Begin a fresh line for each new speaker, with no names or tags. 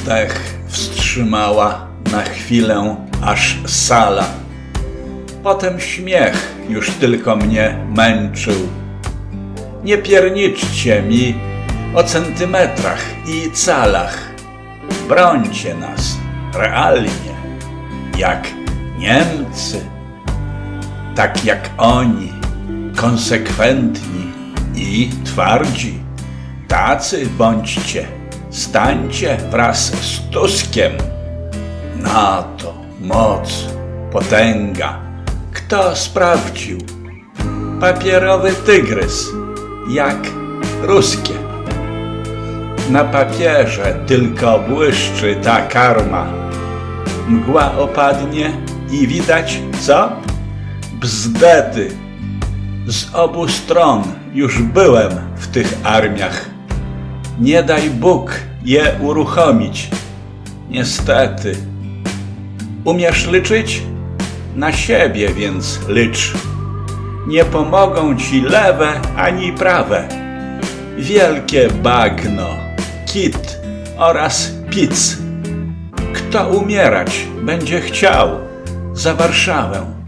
Oddech wstrzymała na chwilę aż sala. Potem śmiech już tylko mnie męczył. Nie pierniczcie mi o centymetrach i calach. Brońcie nas realnie, jak Niemcy, tak jak oni, konsekwentni i twardzi. Tacy bądźcie, stańcie wraz z Tuskiem. NATO, moc, potęga. Kto sprawdził? Papierowy tygrys, jak ruskie. Na papierze tylko błyszczy ta karma. Mgła opadnie i widać co? Bzdety. Z obu stron już byłem w tych armiach. Nie daj Bóg je uruchomić. Niestety. Umiesz liczyć? Na siebie więc licz. Nie pomogą ci lewe ani prawe. Wielkie bagno, kit oraz pic. Kto umierać będzie chciał za Warszawę?